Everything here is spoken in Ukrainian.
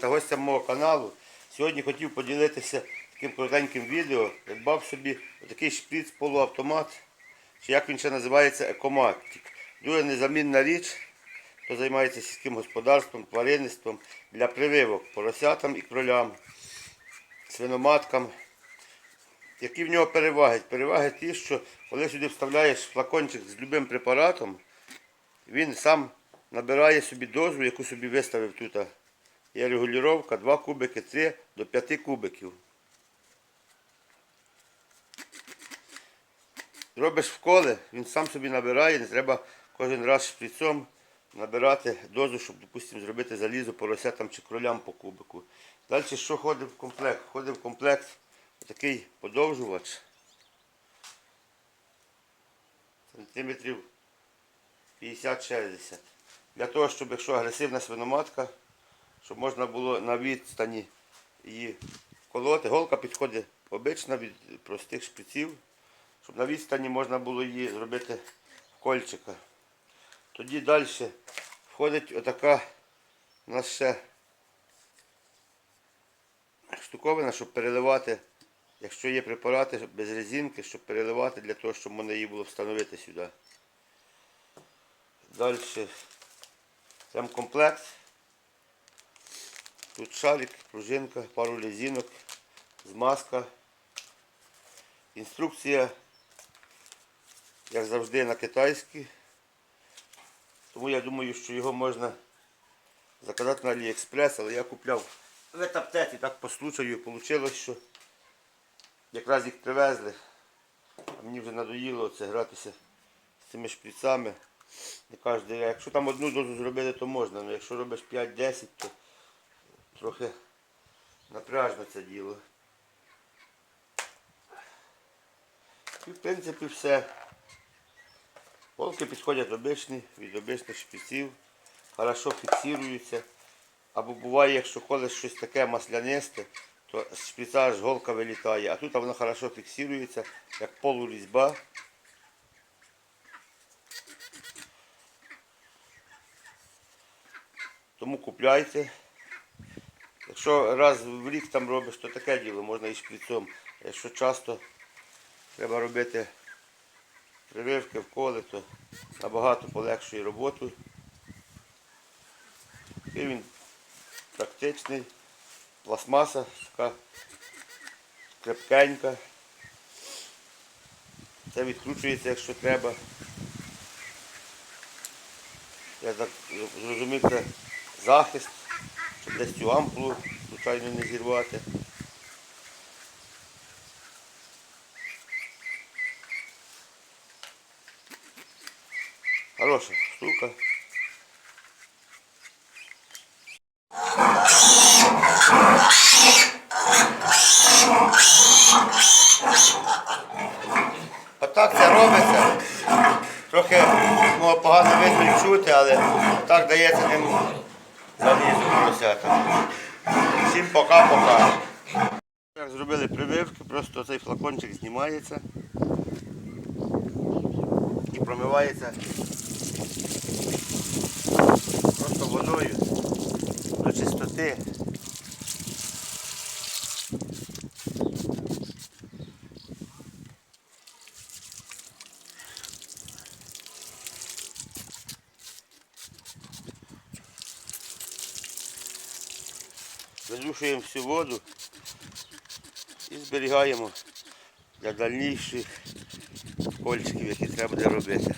та гостям мого каналу. Сьогодні хотів поділитися таким коротеньким відео. Придбав собі такий шприц полуавтомат, чи як він ще називається, екоматик. Дуже незамінна річ, хто займається сільським господарством, тваринництвом для прививок поросятам і кролям, свиноматкам. Які в нього переваги? Переваги ті, що коли сюди вставляєш флакончик з любим препаратом, він сам набирає собі дозу, яку собі виставив тут. Є регулювання 2 кубики, 3 до 5 кубиків. Робиш вколи, він сам собі набирає, не треба кожен раз шприцом набирати дозу, щоб, допустимо, зробити залізо поросятам чи кролям по кубику. Далі що входить в комплект? Входить в комплект такий подовжувач сантиметрів 50-60. Для того, щоб якщо агресивна свиноматка, щоб можна було на відстані її колоти. Голка підходить обична від простих шпиців, щоб на відстані можна було її зробити кольчика. Тоді далі входить отака у нас ще штуковина, щоб переливати, якщо є препарати без резинки, щоб переливати для того, щоб можна її було встановити сюди. Далі там комплект. Тут шарик, пружинка, пару резинок, змазка. Інструкція, як завжди, на китайській. Тому я думаю, що його можна заказати на Аліекспрес, але я купляв в етаптеті, так по случаю вийшло, що якраз їх привезли. А мені вже надоїло це гратися з цими шприцами. Не кожен. Якщо там одну дозу зробити, то можна, але якщо робиш 5-10, то трохи напряжно це діло. І в принципі все. Полки підходять обичні, від обичних шпиців, хорошо фіксуються. Або буває, якщо колись щось таке маслянисте, то з шприца аж голка вилітає, а тут воно хорошо фіксується, як полурізьба. Тому купляйте. Якщо раз в рік там робиш, то таке діло, можна і шприцом. Якщо часто треба робити прививки вколи, то набагато полегшує роботу. І він практичний, пластмаса така крепкенька. Це відкручується, якщо треба. Я так зрозумів, це захист, десь цю ампулу звичайно не зірвати. Хороша штука. Отак це робиться. Трохи ну, погано видно і чути, але так дається ним залізу поросятам. Всім пока-пока. Так, зробили прививки, просто цей флакончик знімається і промивається просто водою до чистоти. Задушуємо всю воду і зберігаємо для дальніших кольчиків, які треба буде робити.